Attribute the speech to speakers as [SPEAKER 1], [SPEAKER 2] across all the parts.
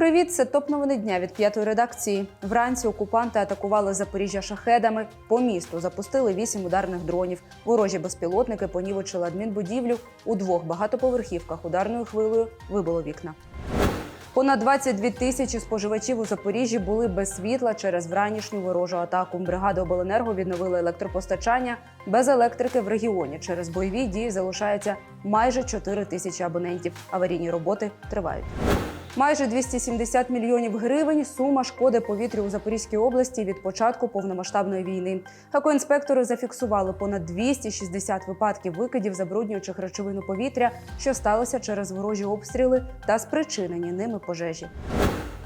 [SPEAKER 1] Привіт, це топ новини дня від п'ятої редакції. Вранці окупанти атакували Запоріжжя шахедами. По місту запустили вісім ударних дронів. Ворожі безпілотники понівечили адмінбудівлю. У двох багатоповерхівках ударною хвилею вибило вікна. Понад 22 тисячі споживачів у Запоріжжі були без світла через вранішню ворожу атаку. Бригади обленерго відновили електропостачання. Без електрики в регіоні через бойові дії залишається майже 4 тисячі абонентів. Аварійні роботи тривають. Майже 270 мільйонів гривень сума шкоди повітрю у Запорізькій області від початку повномасштабної війни. Екоінспектори зафіксували понад 260 випадків викидів забруднюючих речовин у повітря, що сталося через ворожі обстріли та спричинені ними пожежі.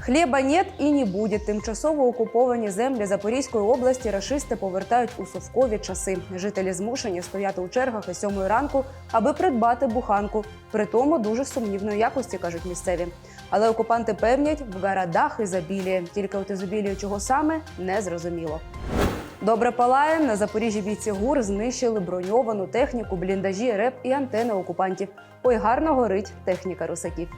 [SPEAKER 1] Хліба нет і не буде. Тимчасово окуповані землі Запорізької області рашисти повертають у совкові часи. Жителі змушені стояти у чергах із сьомої ранку, аби придбати буханку. При тому дуже сумнівної якості кажуть місцеві. Але окупанти певнять, в городах ізобіліє. Тільки от ізобіліє чого саме не зрозуміло. Добре палає на Запоріжжі бійці ГУР знищили броньовану техніку, бліндажі, реп і антени окупантів. Ой, гарно горить техніка русаків.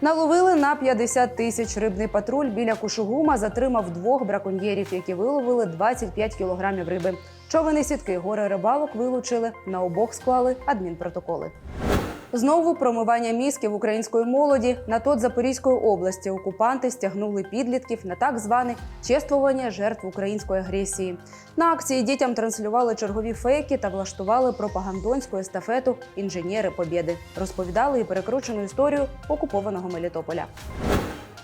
[SPEAKER 1] Наловили на 50 тисяч. Рибний патруль біля Кушугума затримав двох браконьєрів, які виловили 25 кілограмів риби. Човени сітки гори рибалок вилучили. На обох склали адмінпротоколи. Знову промивання мізків української молоді на тот Запорізької області окупанти стягнули підлітків на так зване чествування жертв української агресії. На акції дітям транслювали чергові фейки та влаштували пропагандонську естафету інженери Побєди. Розповідали і перекручену історію окупованого Мелітополя.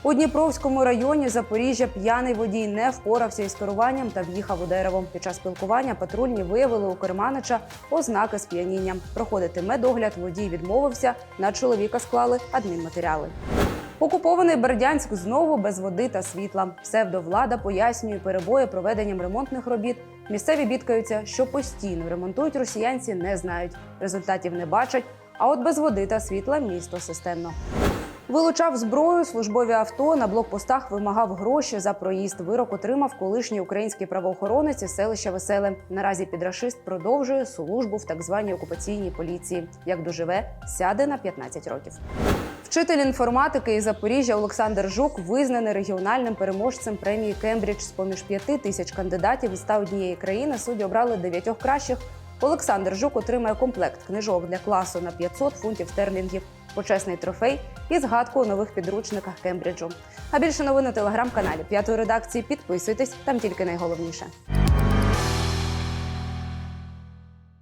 [SPEAKER 1] У Дніпровському районі Запоріжжя п'яний водій не впорався із керуванням та в'їхав у дерево. Під час спілкування патрульні виявили у керманича ознаки сп'яніння. Проходити медогляд водій відмовився. На чоловіка склали адмінматеріали. Окупований Бердянськ знову без води та світла. Псевдовлада пояснює перебої проведенням ремонтних робіт. Місцеві бідкаються, що постійно ремонтують росіянці, не знають. Результатів не бачать. А от без води та світла місто системно. Вилучав зброю, службові авто на блокпостах вимагав гроші за проїзд. Вирок отримав колишній український правоохоронець із селища Веселе. Наразі підрашист продовжує службу в так званій окупаційній поліції. Як доживе, сяде на 15 років. Вчитель інформатики із Запоріжжя Олександр Жук визнаний регіональним переможцем премії Кембридж з поміж п'яти тисяч кандидатів із 101 країни. Судді обрали дев'ятьох кращих. Олександр Жук отримає комплект книжок для класу на 500 фунтів стерлінгів, почесний трофей і згадку у нових підручниках Кембриджу. А більше новин у телеграм-каналі п'ятої редакції. Підписуйтесь там тільки найголовніше.